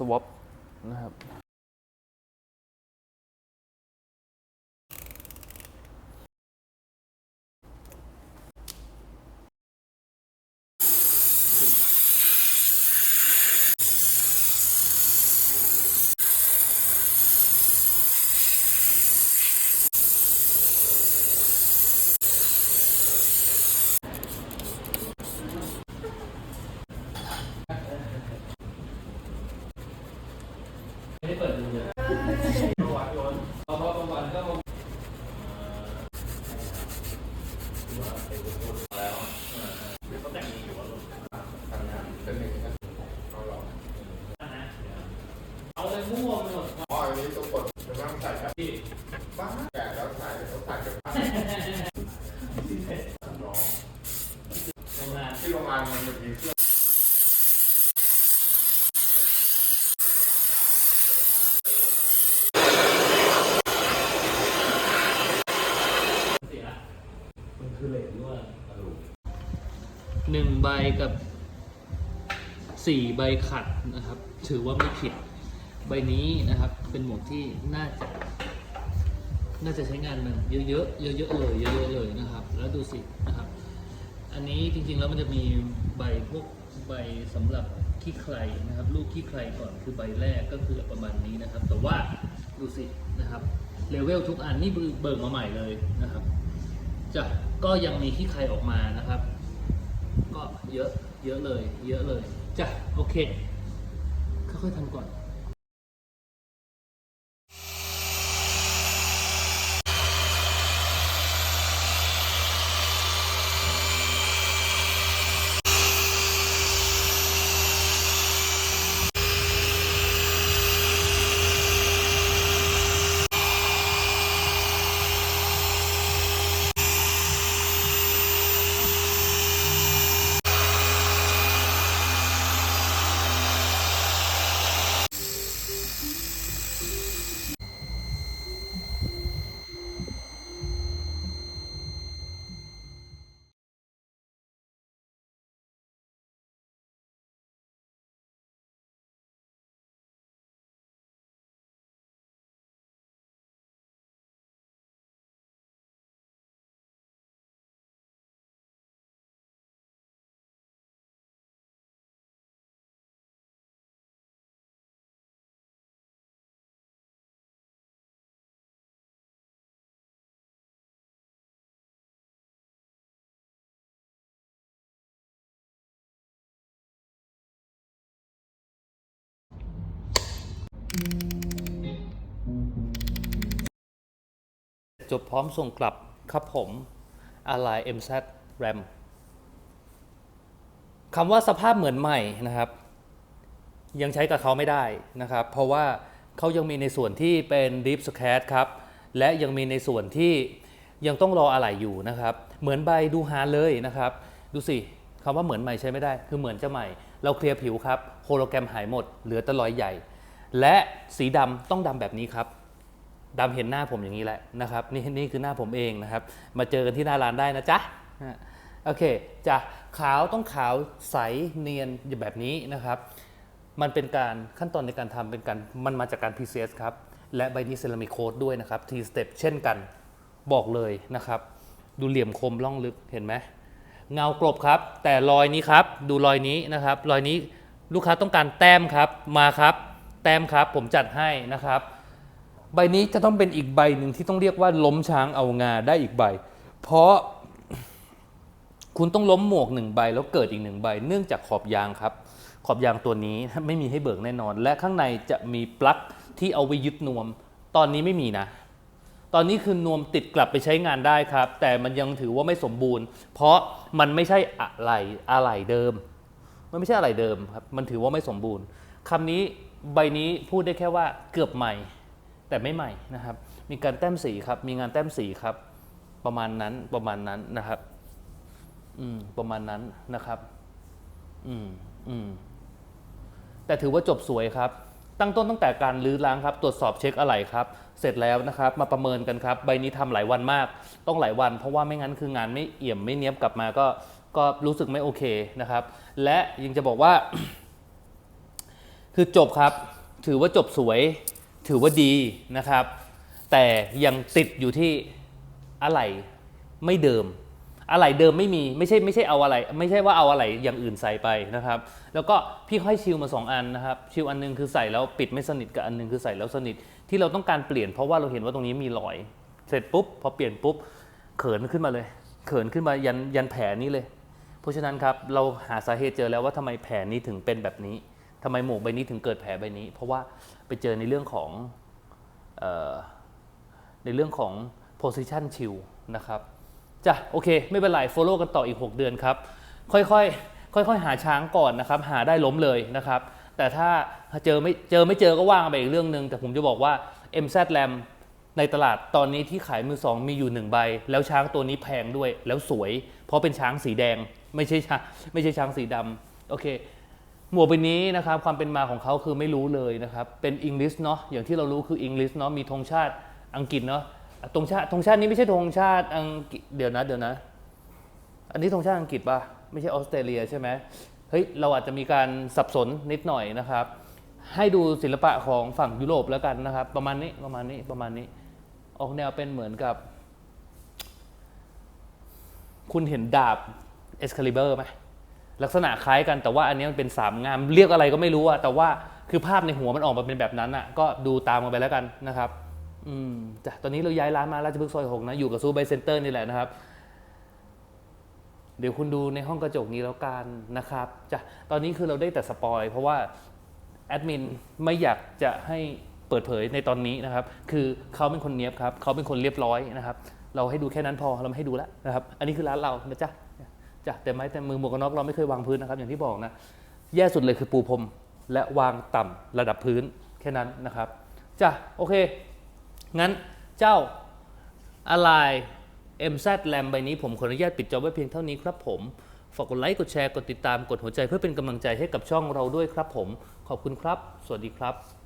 swap นะครับ ไม่ได้เปิดดูเลยประวัติโยนเพราะว่าบางวันก็มาแล้วเขาแต่งอยู่ว่า เอาเลยมั่วไปหมดอ๋ออันนี้ตัวกดจะต้องใส่แบบพี่บ้าแก่แล้วใส่แล้วใส่กับผ้าร้องโรงงานที่โรงงานมันจะมีเครื่องเสียมันคือเหล็กด้วยหนึ่งใบกับสี่ใบขัดนะครับ ถือว่าไม่ผิด ใบนี้นะครับ เป็นหมวกที่น่าจะ น่าจะใช้งานมันเยอะๆเยอะๆเลยเยอะๆเลยนะครับ แล้วดูสินะครับ อันนี้จริงๆแล้วมันจะมีใบพวกใบสำหรับขี้ใครนะครับ ลูกขี้ใครก่อนคือใบแรกก็คือประมาณนี้นะครับ แต่ว่าดูสินะครับเลเวลทุกอันนี่เบิกมาใหม่เลยนะครับจะก็ยังมีขี้ใครออกมานะครับ ก็เยอะเยอะเลย เยอะเลยจ้ะโอเคค่อยๆทำก่อน จบพร้อมส่งกลับครับผม Ally MZ RAM คำว่าสภาพเหมือนใหม่นะครับ ยังใช้กับเขาไม่ได้นะครับ เพราะว่าเขายังมีในส่วนที่เป็น Deep Scratch ครับ และยังมีในส่วนที่ยังต้องรออะไหล่อยู่นะครับ เหมือนใบดูฮานเลยนะครับ ดูสิคำว่าเหมือนใหม่ใช้ไม่ได้ คือเหมือนจะใหม่ เราเคลียร์ผิวครับ โฮโลแกรมหายหมด เหลือแต่รอยใหญ่ และสีดำต้องดำแบบนี้ครับดำเห็นหน้าผมอย่างนี้แหละนะครับ นี่นี่คือหน้าผมเองนะครับ มาเจอกันที่หน้าร้านได้นะจ๊ะโอเคจ้ะขาวต้องขาวใสเนียนแบบนี้นะครับ มันเป็นการขั้นตอนในการทำเป็นการมันมาจากการ PCS ครับ และใบนี้เซรามิกโคดด้วยนะครับ T step เช่นกันบอกเลยนะครับ ดูเหลี่ยมคมล่องลึกเห็นไหมเงากลบครับ แต่รอยนี้ครับ ดูรอยนี้นะครับ รอยนี้ลูกค้าต้องการแต้มครับมาครับ แต้มครับผมจัดให้นะครับ ใบนี้จะต้องเป็นอีกใบหนึ่งที่ต้องเรียกว่าล้มช้างเอางาได้อีกใบ เพราะคุณต้องล้มหมวกหนึ่งใบแล้วเกิดอีกหนึ่งใบ เนื่องจากขอบยางครับ ขอบยางตัวนี้ไม่มีให้เบิกแน่นอน และข้างในจะมีปลั๊กที่เอาไว้ยึดนวม ตอนนี้ไม่มีนะ ตอนนี้คือนวมติดกลับไปใช้งานได้ครับ แต่มันยังถือว่าไม่สมบูรณ์ เพราะมันไม่ใช่อะไรอะไรเดิม มันไม่ใช่อะไรเดิมครับ มันถือว่าไม่สมบูรณ์คำนี้ ใบนี้พูดได้แค่ว่าเกือบใหม่ แต่ไม่ใหม่นะครับ มีการแต้มสีครับ มีงานแต้มสีครับ ประมาณนั้นประมาณนั้นนะครับ อืมประมาณนั้นนะครับ อืมอืมแต่ถือว่าจบสวยครับ ตั้งต้นตั้งแต่การรื้อล้างครับ ตรวจสอบเช็คอะไหล่ครับ เสร็จแล้วนะครับ มาประเมินกันครับ ใบนี้ทำหลายวันมาก ต้องหลายวัน เพราะว่าไม่งั้นคืองานไม่เอี่ยมไม่เนี้ยบกลับมาก็ก็รู้สึกไม่โอเคนะครับ และยังจะบอกว่า คือจบครับ ถือว่าจบสวย ถือว่าดีนะครับ แต่ยังติดอยู่ที่อะไหล่ไม่เดิม อะไหล่เดิมไม่มีไม่ใช่ไม่ใช่เอาอะไร ไม่ใช่ว่าเอาอะไรอย่างอื่นใส่ไปนะครับ แล้วก็พี่ค่อยชิลมาสองอันนะครับ ชิลอันหนึงคือใส่แล้วปิดไม่สนิทกับอันหนึงคือใส่แล้วสนิทที่เราต้องการเปลี่ยนเพราะว่าเราเห็นว่าตรงนี้มีรอย เสร็จปุ๊บพอเปลี่ยนปุ๊บเขินขึ้นมาเลย เขินขึ้นมายันยันแผลนี้เลย เพราะฉะนั้นครับเราหาสาเหตุเจอแล้วว่าทำไมแผลนี้ถึงเป็นแบบนี้ ทำไมหมวกใบนี้ถึงเกิดแผลใบนี้ เพราะว่าไปเจอในเรื่องของออในเรื่องของ position chill นะครับจ้ะโอเค ไม่เป็นไร follow กันต่ออีก 6 เดือนครับ ค่อยๆ ค่อยๆ หาช้างก่อนนะครับ หาได้ล้มเลยนะครับ แต่ถ้าเจอไม่เจอไม่เจอก็ว่างไปอีกเรื่องหนึ่งแต่ผมจะบอกว่า MZ Lam ในตลาดตอนนี้ที่ขายมือสองมีอยู่หนึ่งใบ แล้วช้างตัวนี้แพงด้วยแล้วสวย เพราะเป็นช้างสีแดงไม่ใช่ช้างไม่ใช่ช้างสีดำโอเค หมวกใบนี้นะครับความเป็นมาของเขาคือไม่รู้เลยนะครับ เป็นอังกฤษเนาะอย่างที่เรารู้คืออังกฤษเนาะมีธงชาติอังกฤษเนาะธงชาติธงชาตินี้ไม่ใช่ธงชาติอังกฤษเดี๋ยวนะเดี๋ยวนะ อันนี้ธงชาติอังกฤษป่ะไม่ใช่ออสเตรเลียใช่ไหมเฮ้ยเราอาจจะมีการสับสนนิดหน่อยนะครับ ให้ดูศิลปะของฝั่งยุโรปแล้วกันนะครับ ประมาณนี้ประมาณนี้ประมาณนี้ ออกแนวเป็นเหมือนกับ คุณเห็นดาบเอสคาลิเบอร์ไหม ลักษณะคล้ายกันแต่ว่าอันนี้มันเป็นสามงามเรียกอะไรก็ไม่รู้อะแต่ว่าคือภาพในหัวมันออกมาเป็นแบบนั้นอะก็ดูตามกันไปแล้วกันนะครับ อืมจ้ะตอนนี้เราย้ายร้านมาราชพฤกษ์ซอยหกนะอยู่กับซูไบเซ็นเตอร์นี่แหละนะครับ เดี๋ยวคุณดูในห้องกระจกนี้แล้วกันนะครับจ้ะตอนนี้คือเราได้แต่สปอยเพราะว่าแอดมินไม่อยากจะให้เปิดเผยในตอนนี้นะครับ คือเขาเป็นคนเนี้ยบครับเขาเป็นคนเรียบร้อยนะครับ เราให้ดูแค่นั้นพอเราไม่ให้ดูแล้วนะครับ อันนี้คือร้านเรานะจ๊ะ จ้ะแต่ไม้แต่มือหมวกกันน็อกเราไม่เคยวางพื้นนะครับ อย่างที่บอกนะแย่สุดเลยคือปูพรมและวางต่ำระดับพื้นแค่นั้นนะครับจ้ะโอเค งั้นเจ้าอะไร MZ Lam ใบนี้ผมขออนุญาตปิดจอไว้เพียงเท่านี้ครับผมฝากกดไลค์กดแชร์กดติดตามกดหัวใจเพื่อเป็นกำลังใจให้กับช่องเราด้วยครับผม ขอบคุณครับ สวัสดีครับ